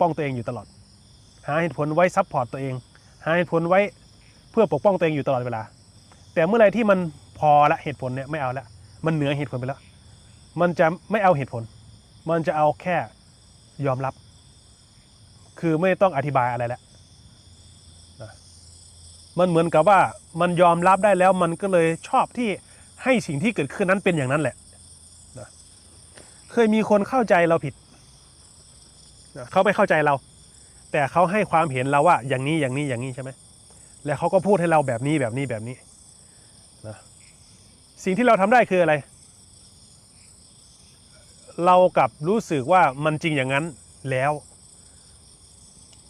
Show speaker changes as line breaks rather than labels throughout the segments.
ป้องตัวเองอยู่ตลอด หาเหตุผลไว้ซับพอร์ตตัวเอง หาเหตุผลไว้เพื่อปกป้องตัวเองอยู่ตลอดเวลา แต่เมื่อไรที่มันพอละเหตุผลเนี่ยไม่เอาละมันเหนือเหตุผลไปแล้ว มันจะไม่เอาเหตุผล มันจะเอาแค่ยอมรับ คือไม่ต้องอธิบายอะไรแล้วนะมันเหมือนกับว่ามันยอมรับได้แล้วมันก็เลยชอบที่ให้สิ่งที่เกิดขึ้นนั้นเป็นอย่างนั้นแหละนะเคยมีคนเข้าใจเราผิด เขาไม่เข้าใจเรา แต่เขาให้ความเห็นเราว่าอย่างนี้อย่างนี้อย่างนี้ใช่ไหมแล้วเขาก็พูดให้เราแบบนี้แบบนี้แบบนี้นะสิ่งที่เราทำได้คืออะไร เรากับรู้สึกว่ามันจริงอย่างนั้นแล้ว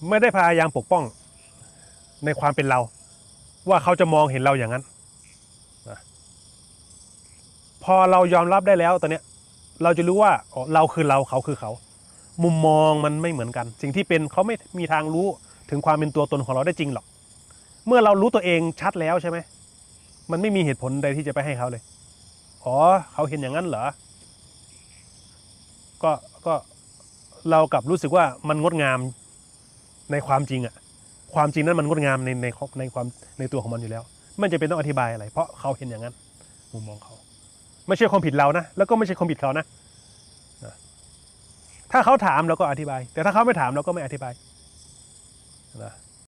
ไม่ได้พยายามปกป้องในความเป็นเรา ว่าเขาจะมองเห็นเราอย่างนั้นนะพอเรายอมรับได้แล้วตอนเนี้ยเราจะรู้ว่าเราคือเราเขาคือเขา มุมมองมันไม่เหมือนกัน สิ่งที่เป็นเขาไม่มีทางรู้ถึงความเป็นตัวตนของเราได้จริงหรอก เมื่อเรารู้ตัวเองชัดแล้วใช่ไหมมันไม่มีเหตุผลใดที่จะไปให้เขาเลยอ๋อเขาเห็นอย่างนั้นเหรอก็ก็เรากลับรู้สึกว่ามันงดงามในความจริงอะความจริงนั้นมันงดงามในในในความในตัวของมันอยู่แล้ว ไม่จะเป็นต้องอธิบายอะไร เพราะเขาเห็นอย่างนั้น มุมมองเขา ไม่ใช่ความผิดเรานะ แล้วก็ไม่ใช่ความผิดเขานะนะ ถ้าเขาถามเราก็อธิบาย แต่ถ้าเขาไม่ถามเราก็ไม่อธิบายนะ